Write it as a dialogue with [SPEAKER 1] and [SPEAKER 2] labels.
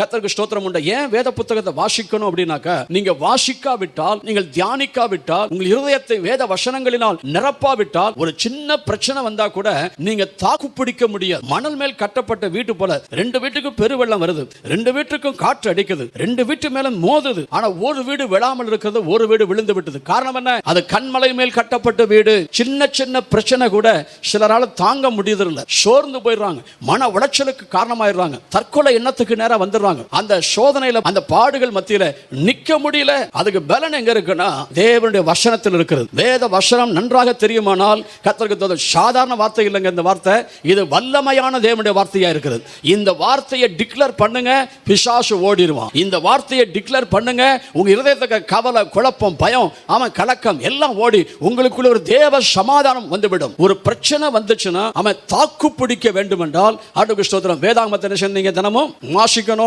[SPEAKER 1] கத்தருக்கு ஸ்தோத்திரம் உண்டு. ஏன் வேத புத்தகத்தை வாசிக்கணும் அப்படின்னாக்க நீங்க வாசிக்காவிட்டால் நீங்கள் தியானிக்காவிட்டால் உங்கள் இருதயத்தை வேத வசனங்களினால் நிரப்பாவிட்டால் ஒரு சின்ன பிரச்சனை வந்தா கூட நீங்க தாக்கு பிடிக்க முடியாது. மணல் மேல் கட்டப்பட்ட வீட்டு போல ரெண்டு வீட்டுக்கும் பெருவெள்ளம் வருது. ரெண்டு வீட்டுக்கும் காற்று அடிக்குது. ரெண்டு வீட்டு மேல மோதுது. ஆனா ஒரு வீடு விழாமல் இருக்கிறது ஒரு வீடு விழுந்து விட்டது. காரணம் என்ன? அது கண்மலை மேல் கட்டப்பட்ட வீடு. சின்ன சின்ன பிரச்சனை கூட சிலரால தாங்க முடியதில்லை சோர்ந்து போயிடுறாங்க. மன உளைச்சலுக்கு காரணமாயிடுறாங்க. தற்கொலை எண்ணத்துக்கு நேரம் வந்துடுறாங்க. அந்த சோதனையில அந்த பாடுகள் மத்தியில நிக்க முடியல. அதுக்கு பலன் எங்க இருக்குன்னா தேவனுடைய வசனத்தில் இருக்கிறது. வேத வசனம் நன்றாக தெரியுமானால் கத்தருக்கு சாதாரண வார்த்தை இல்லைங்க இந்த வார்த்தை. இது வல்லமையான தேவனுடைய வார்த்தையா இருக்கிறது. இந்த வார்த்தையை டிக்ளேர் பண்ணுங்க பிசாசு ஓடிடுவான். இந்த வார்த்தையை டிக்ளேர் பண்ணுங்க உங்க இருதயத்துக்கு கவலை குழப்பம் பயம் அவன் கலக்கம் எல்லாம் ஓடி உங்களுக்குள்ள ஒரு தேவ சமாதானம் வந்துவிடும். ஒரு பிரச்சனை வந்துச்சுன்னா அவன் தாக்கு பிடிக்க வேண்டும் என்றால் ஆண்டுக்கு ஸ்தோத்திரம். வேதாங்கத்தை என்ன செய்யணும்? தினமும் வாசிக்கணும்.